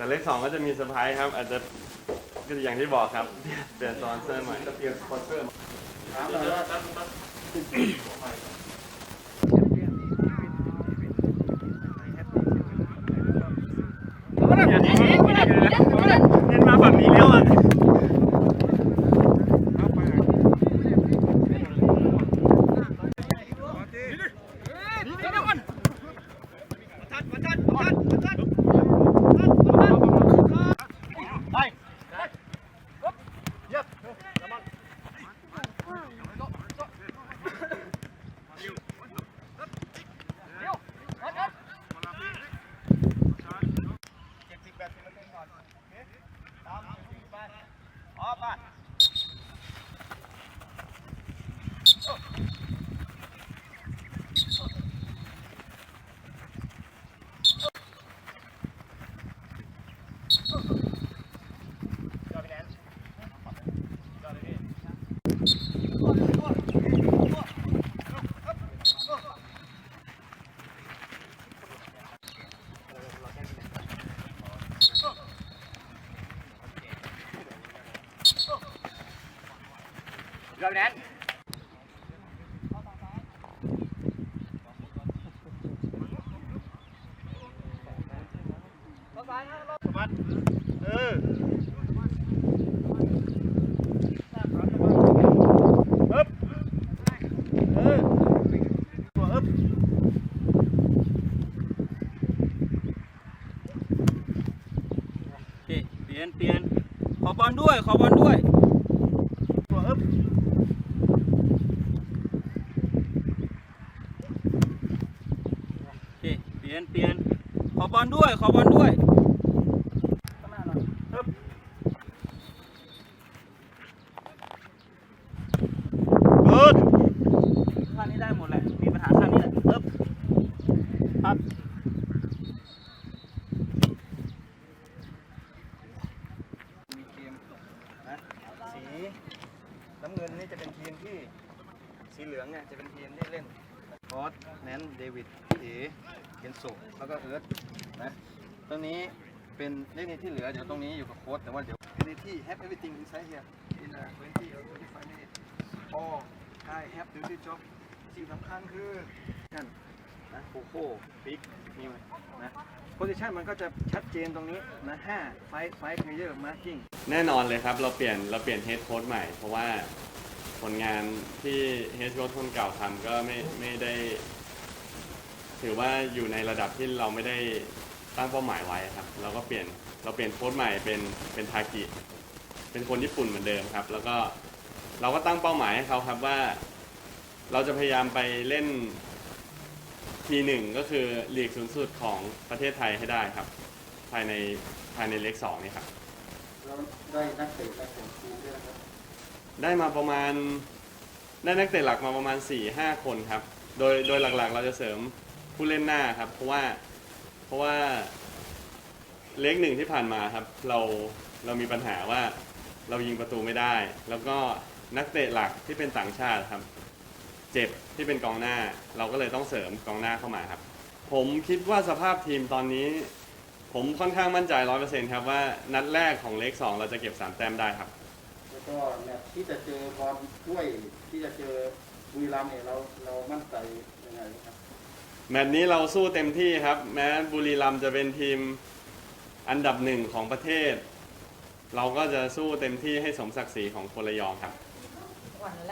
แต่เลขสองก็จะมีเซอร์ไพรส์ครับ อาจจะก็อย่างที่บอกครับเปลี่ยนสปอนเซอร์ใหม่จะเปลี่ยนสปอนเซอร์มาถามหน่อยว่าเล่นมาฝั่งนี้แล้วอะ Thank you. เออฮึบเออตัวฮึบโอเคเปลี่ยน เปลี่ยน ขอบอลด้วย ขอบอลด้วยตัวฮึบ โอเคเป ลี่ยนเปลี่ยนขอบอลด้วย ขอบอลด้วยฮึบกูดท่านี้ได้หมดแหละ มีปัญหาท่านี้แหละปึ๊บครับมีทีมนะสีน้ำเงินนี่จะเป็นทีมที่สีเหลืองเนี่ยจะเป็นทีมที่เล่น คอสแนนเดวิดเอเกนโซแล้วก็เอิร์ธนะตรงนี้เป็นเลขนี้ที่เหลือ เดี๋ยวตรงนี้อยู่กับโค้ดแต่ว่าเดี๋ยวในที่ have everything inside here in a 20 or 25 minutes all I have duty job สิ่งสำคัญคือนั่นนะโคโค่บิ๊กนิวนะโพซิชันมันก็จะชัดเจนตรงนี้นะห้าไฟไฟเพลเยอร์มาร์กิ้งแน่นอนเลยครับ เราเปลี่ยนเราเปลี่ยนเฮดโค้ดใหม่เพราะว่า ผลงานที่เฮดโค้ดคนเก่าทำก็ไม่ไม่ได้ ถือว่าอยู่ในระดับที่เราไม่ได้ตั้งเป้าหมายไว้ครับ เราก็เปลี่ยนเราเปลี่ยนโค้ดใหม่เป็นเป็นทากิเป็นคนญี่ปุ่นเหมือนเดิมครับ แล้วก็เราก็ตั้งเป้าหมายให้เขาครับว่า เราจะพยายามไปเล่นทีหนึ่งก็คือลีกสูงสุดของประเทศไทยให้ได้ครับ ภายในภายในเล็กสองนี่ครับเราได้นักเตะและของทีมด้วยนะครับ ได้มาประมาณได้นักเตะหลักมาประมาณ4ี่ห้าคนครับ โดยโดยหลักๆ เราจะเสริมผู้เล่นหน้าครับ เพราะว่าเพราะว่าเล็กหนึ่งที่ผ่านมาครับ เราเรามีปัญหาว่าเรายิงประตูไม่ได้ แล้วก็นักเตะหลักที่เป็นต่างชาติครับ เจ็บที่เป็นกองหน้า เราก็เลยต้องเสริมกองหน้าเข้ามาครับ ผมคิดว่าสภาพทีมตอนนี้ ผมค่อนข้างมั่นใจร้อยเปอร์เซ็นต์ครับว่านัดแรกของเล็กสองเราจะเก็บสามแต้มได้ครับ ก็แมตช์ที่จะเจอบอลถ้วยที่จะเจอบุรีรัมย์เนี่ยเราเรามั่นใจยังไงครับ แมตช์นี้เราสู้เต็มที่ครับ แม้บุรีรัมย์จะเป็นทีมอันดับหนึ่งของประเทศ เราก็จะสู้เต็มที่ให้สมศักดิ์ศรีของคนระยองครับ